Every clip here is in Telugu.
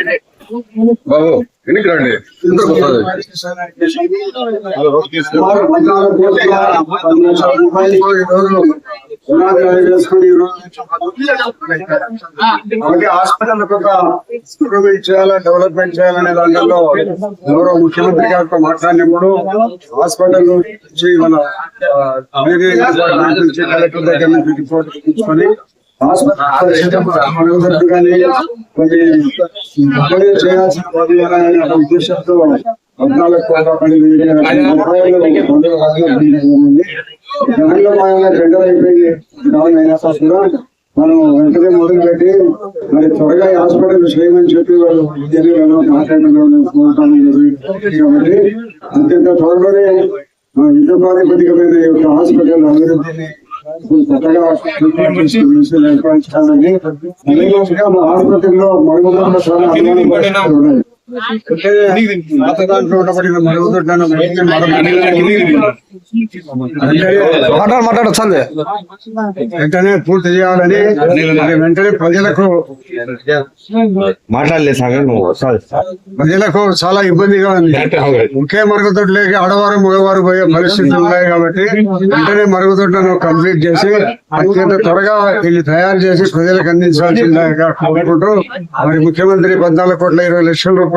మేడం బాబు ఎన్నికి రండి హాస్పిటల్ ఇంప్రూవ్మెంట్ చేయాలా డెవలప్మెంట్ చేయాలనే దాంట్లో ఎవరో ముఖ్యమంత్రి గారితో మాట్లాడినప్పుడు హాస్పిటల్ నుంచి మన కలెక్టర్ దగ్గర నుంచి రిపోర్ట్ తీసుకొని కొన్ని చేయాల్సిన పనులు అనే ఉద్దేశంతో పద్నాలుగు కోట్ల పన్నెండు రూపాయలు మందులు అభివృద్ధి జరిగింది. దానిలో భాగంగా రెండో అయిపోయింది డౌన్ అయినా కూడా మనం వెంటనే మొదలు పెట్టి మరి త్వరగా హాస్పిటల్ చేయమని చెప్పి వాళ్ళు ఇంజనీర్లను మాట్లాడడం కాబట్టి అత్యంత త్వరలోనే యుద్ధ ప్రాతిపదికమైన యొక్క హాస్పిటల్ అభివృద్ధిని అదేవిధంగా మా ఆసుపత్రిలో మరుగుదొడ్ల చాలా అనుమానం ఉన్నాయి. మాట్లాడు మాట్లాడు వెంటనే పూర్తి చేయాలని వెంటనే ప్రజలకు మాట్లాడలేదు సాగర్ నువ్వు సారీ. ప్రజలకు చాలా ఇబ్బందిగా ఉంది. ఒకే మరుగుదొడ్లేకి ఆడవారు మగవారు పోయే పరిస్థితులు ఉన్నాయి కాబట్టి వెంటనే మరుగుదొడ్లను కంప్లీట్ చేసి అత్యంత త్వరగా వీళ్ళు తయారు చేసి ప్రజలకు అందించాల్సిందిగా కోరుకుంటూ మరి ముఖ్యమంత్రి పద్నాలుగు కోట్ల ఇరవై లక్షల రూపాయలు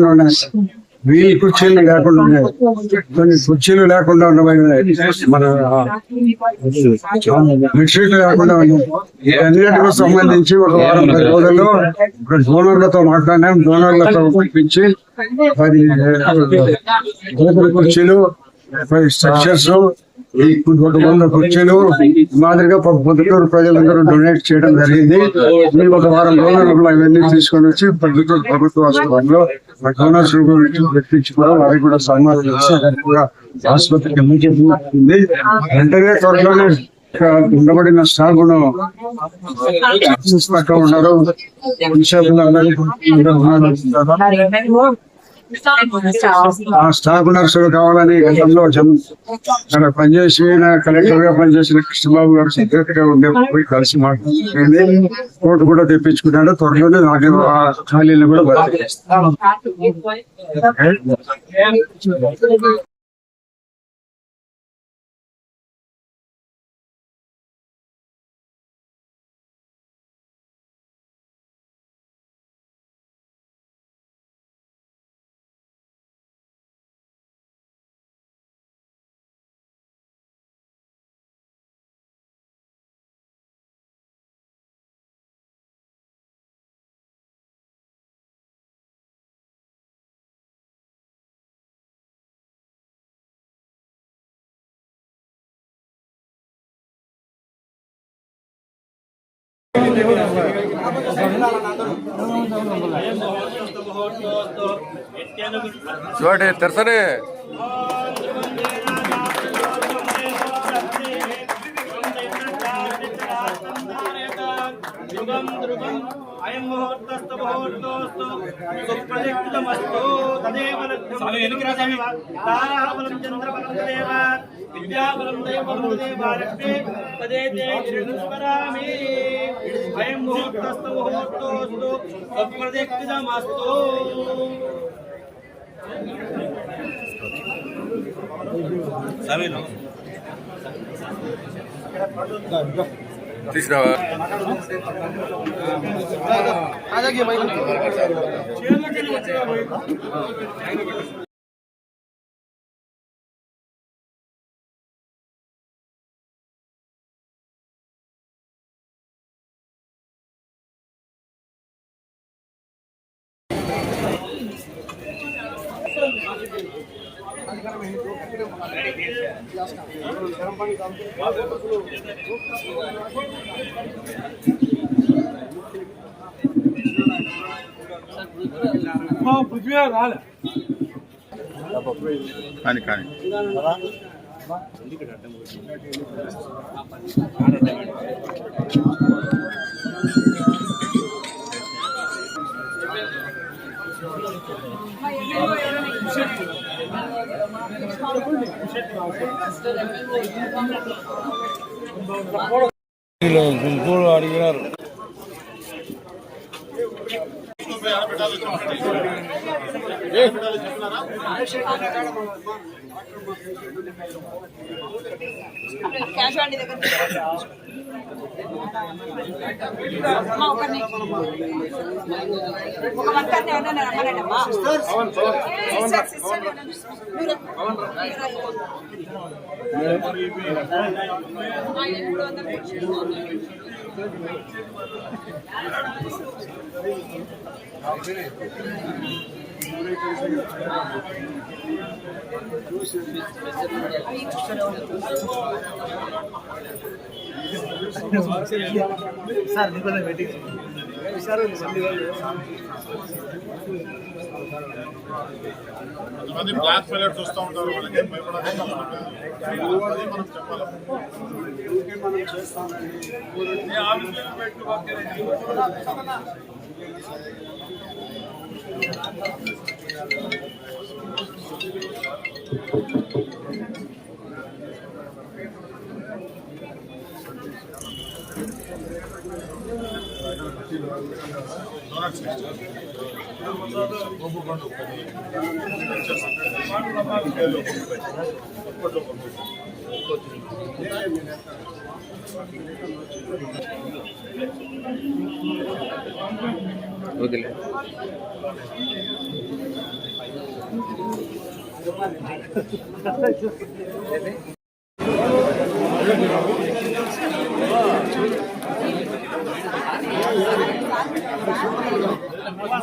లేకుండా ఉన్నాయి. వీల్ కుర్చీలు లేకుండా ఉన్నాయి. కొన్ని కుర్చీలు లేకుండా ఉన్నాయి మన బెడ్షీట్లు లేకుండా ఉన్నాయి. అన్నిటికి సంబంధించి ఒక వారం పది రోజుల్లో ఇక్కడ డోనర్లతో మాట్లాడినాం. డోనర్లతో పిలిపించి పది కుర్చీలు పది స్ట్రక్చర్స్ రెండు వందల కుర్చీలు మాదిరిగా పొద్దుటూరు ప్రజలందరూ డొనేట్ చేయడం జరిగింది. మేము ఒక వారం రోజుల్లో ఇవన్నీ తీసుకొని వచ్చి పొద్దుటూరు ప్రభుత్వ ఆసుపత్రిలో గురించి తెప్పించి కూడా వారికి కూడా సన్మానం చేసి వారికి కూడా ఆసుపత్రికి ముందుంది వెంటనే త్వరలోనే ఉండబడిన ఉన్నారు. నిషేధంలో ఉన్నారు. ఆ స్టాఫ్ నర్సులు కావాలని గతంలో అక్కడ పనిచేసిన కలెక్టర్గా పనిచేసిన కృష్ణబాబు గారు సెక్రటరీ గా ఉండే పోయి కలిసి మాట్లాడింది కోర్టు కూడా తెప్పించుకున్నాడు త్వరలోనే నాకు ఆ ఖాళీలు కూడా చూడండి తెరసనే. అయం ముహూర్తస్తు ముహూర్తోస్తు సుప్రతిష్ఠితమస్తు తదేవ తారాబలం చంద్రబలం తదేవ విద్యాబలం దైవబలం తదేవ లక్ష్మీ తదేతే గిరిస్మరామి అయం ముహూర్తస్తు ముహూర్తోస్తు సుప్రతిష్ఠితమస్తు తీసుకురావా? కానీ కానీ. கூழ் அடிக்கிறார் క్యాష్ అండి దగ్గర ఒక నిమిషం. ఒక ఎవరైనా రమ్మనండి అమ్మా. సిస్టర్, సిస్టర్ సార్ మీరు- ఆ, సార్ వందలు? కొంతమంది బ్లాక్ ఫెయిలర్ చూస్తూ ఉంటారు వాళ్ళకి భయపడాలి మనం చెప్పాలి. ఊరికే మనం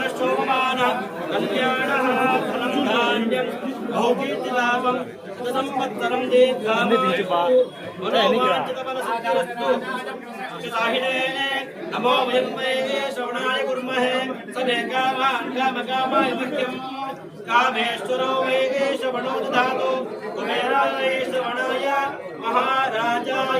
రోచమాన కళ్యాణ ధాన్యం భౌకీర్తి సంవత్సరం దీర్ఘాయుష్మాచితబలసిద్ధిరస్తు నమో వయం శ్రవణాయ కుర్మహే సమే మహ్యం శ్రవణో కుబేరాయ శ్రవణాయ మహారాజాయ